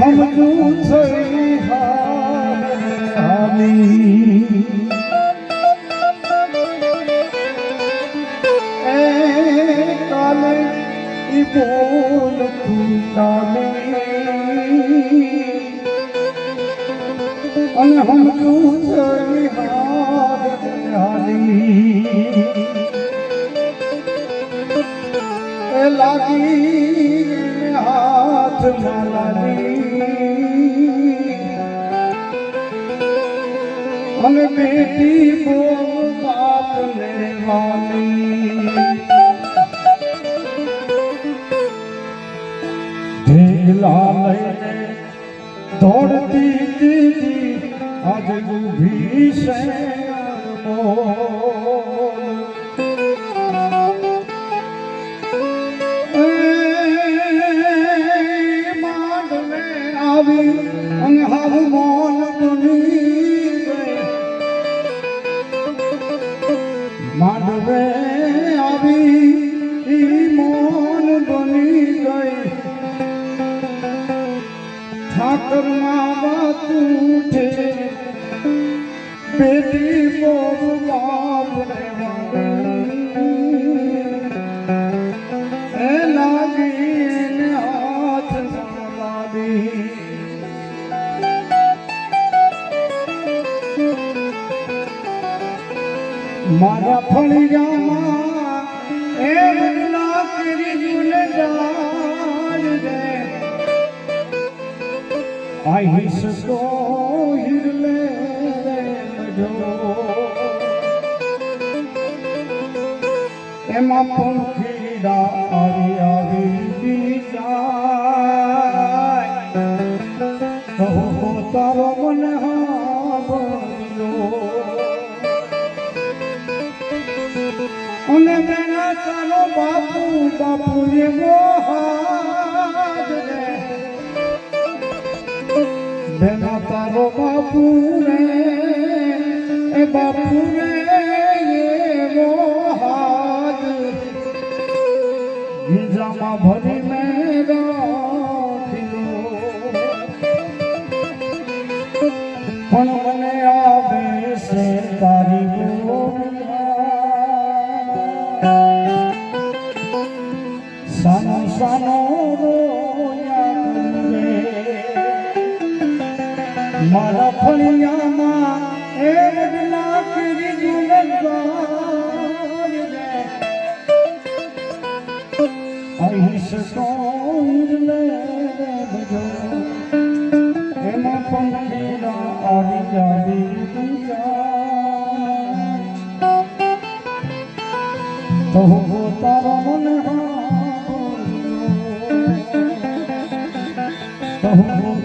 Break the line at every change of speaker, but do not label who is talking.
हम दूसरे हामी काल बोल तू काले हम दूसरे અને બેટી બો બાપ ને ઢેલા લઈને દોડતી દીદી આજ ઊભી છે આવી અને હાવ મોન બની માંડવે આવી ઈ મોન બની બેટી બોલ બાપ મારા ફળિયામાં એ બદલા કરી જુને જાન રે. આહીશ તો હિરલે એમાં પંખીડા આવી આવી બીજા તારો મને હાંભળ્યો અને બેના ચાલો બાપુ બાપુ રે બેના તારો બાપુ રે એ બાપુ રે ભરી મેં ગોળિયા. સાનો સાનો રોયા કરે. મારા ફળિયામાં એ વડલા કરી બજો એમાં પંખીડા આવી જાવી તો તારો મન તો Oh,